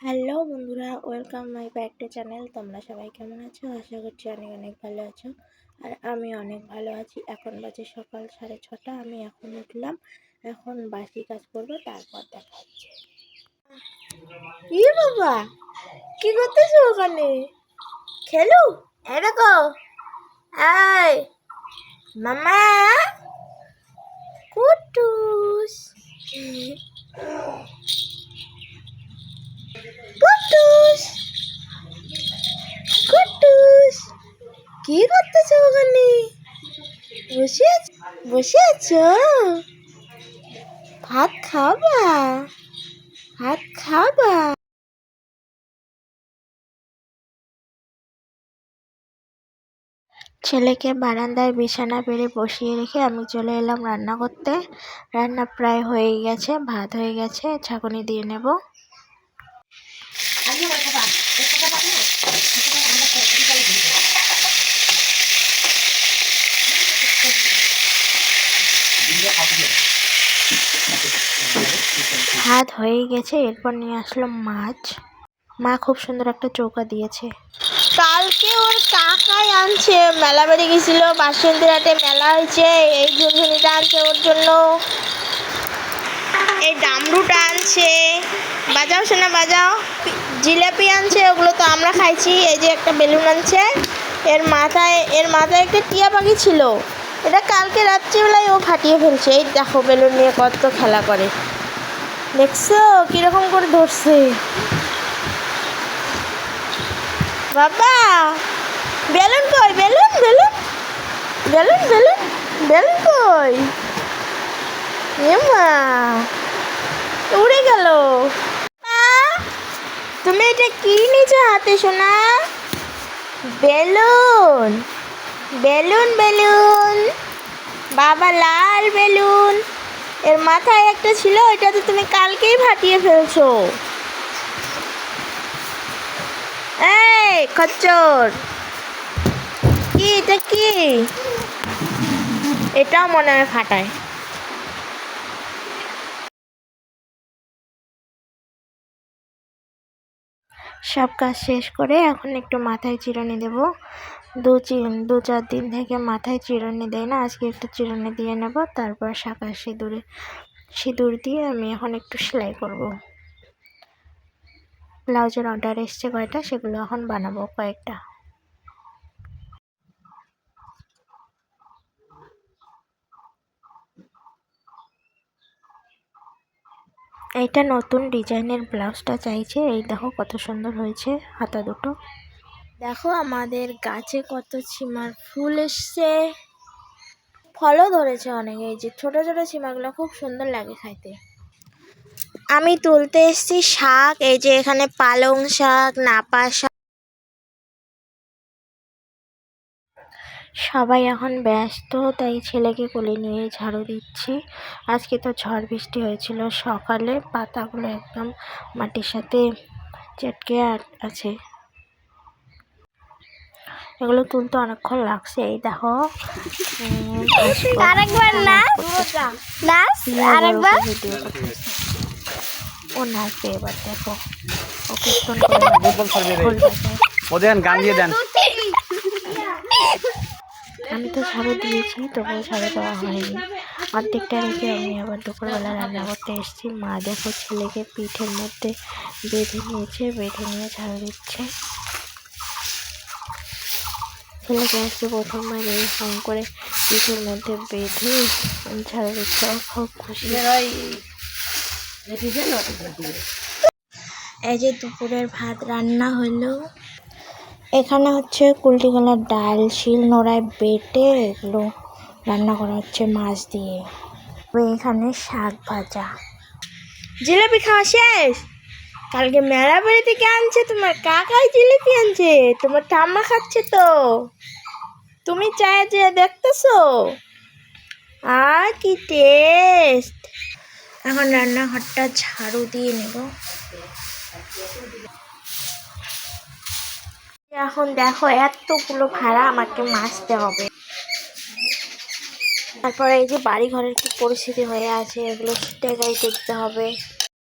Hello বন্ধুরা, welcome my back to channel. তোমরা সবাই কেমন আছো? আশা করছি অনেক অনেক ভালো আছো। আর আমি অনেক ভালো আছি। এখন বাজে সকাল সাড়ে ছটা, আমি এখন উঠলাম। এখন বাসি কাজ করব, তারপর দেখা ই বাবা? কি করতেছো ওখানে? খেলু? দেখো। এই মামা কুটুস বসে বসে আছো? ভাত খাবা? ভাত খাবা? ছেলেকে বারান্দায় বিছানা পেরে বসিয়ে রেখে আমি চলে এলাম রান্না করতে। রান্না প্রায় হয়ে গেছে, ভাত হয়ে গেছে ছাঁকুনি দিয়ে নেব। ভাত হয়ে গেছে, এরপর নিয়ে আসলো মাছ। মা খুব সুন্দর একটা চৌকা দিয়েছে। কালকে ওর কাকাই আনছে, মেলা বেড়ে গেছিল বাসন্তী হাটে মেলা হয়েছে, এই ঝুনঝুনিটা আনছে ওর জন্য। এই ডামরুটা আনছে। বাজাও শোনা বাজাও। জিলাপি আনছে, ওগুলো তো আমরা খাইছি, এই যে একটা বেলুন আনছে। এর মাথায় এর মাথায় একটা টিয়া পাখি ছিল। এটা কালকে রাত্রিবেলায় ও ফাটিয়ে ফেলছে। এই দেখো বেলুন নিয়ে কত খেলা করে। দেখছ? কীরকম করে ধরছে? বাবা! বেলুন কই? Balloon balloon! Balloon balloon! Balloon কই? এমা উড়ে গেল। তুমি এটা কি নিয়েছো হাতে শোনা বেলুন! Balloon balloon! বাবা, লাল বেলুন! এর মাথায় একটা ছিল এটা তো তুমি কালকেই ফাটিয়ে ফেলছো। এই, খচ্চর। কি, এটা কি? এটাও মনে হয় ফাটায়। সব কাজ শেষ করে এখন একটু মাথায় চিরুনি দেব। দু চি- দু চার দিন থেকে মাথায় চিরুনি দেয় না, আজকে একটু চিরুনি দিয়ে নেব, তারপর শাঁখা সিঁদুরে সিঁদুর দিয়ে আমি এখন একটু সেলাই করব। ব্লাউজের অর্ডার এসছে কয়টা, সেগুলো এখন বানাবো কয়েকটা। এইটা নতুন ডিজাইনের ব্লাউজটা চাইছে, এই দেখো কত সুন্দর হয়েছে, হাতা দুটো। দেখো আমাদের গাছে কত ছিমার ফুল এসছে। ফলও ধরেছে অনেক, এই যে ছোট ছোট ছিমাগুলো খুব সুন্দর লাগে খাইতে। আমি তুলতে এসেছি শাক, এই যে এখানে পালং শাক, নাপা শাক। সবাই এখন ব্যস্ত, তাই ছেলেকে কোলে নিয়ে ঝাড়ু দিচ্ছি। আজকে তো ঝড় বৃষ্টি হয়েছিল সকালে, পাতাগুলো একদম মাটির সাথে চটকে আছে। এগুলো তুলতে অনেকক্ষণ লাগছে এই দেখো। আরেকবার আরেকবার? ও নাচবে এবার দেখো। ও কীর্তন করে ঢোল বাজায়। ও দেন গান দিয়ে দেন। আমি তো ঝাড়ু দিয়েছি তবুও ঝাড়ু দেওয়া হয়নি। অর্ধেকটা রেখে আমি আবার দুপুরবেলা রান্না করতে এসেছি। মা দেখো ছেলেকে পিঠের মধ্যে বেঁধে নিয়েছে বেঁধে নিয়ে ঝাড়ু দিচ্ছে। ছেলেকে আজকে প্রথমবার এরকম করে পিঠের মধ্যে বেঁধে ঝাড়ু দিচ্ছে খুব খুশি। এই যে দুপুরের ভাত রান্না হলো। এখানে হচ্ছে কুলটি কলার ডাল শিল নোড়ায় বেটে এগুলো রান্না করা হচ্ছে মাছ দিয়ে। এখানে শাক ভাজা। জিলিপি খাওয়া শেষ? কালকে মেলা বাড়ি থেকে আনছে, তোমার কাকাই জিলিপি আনছে, তোমার ঠাম্মা খাচ্ছে তো। তুমি চায় যে দেখতেছো? আর কি টেস্ট এখন রান্নাঘরটা ঝাড়ু দিয়ে নেব। এখন দেখো এতগুলো ভাড়া আমাকে মাজতে হবে। তারপরে এই যে বাড়ি ঘরের কি পরিস্থিতি হয়ে আছে, এগুলো টেকাই দেখতে হবে।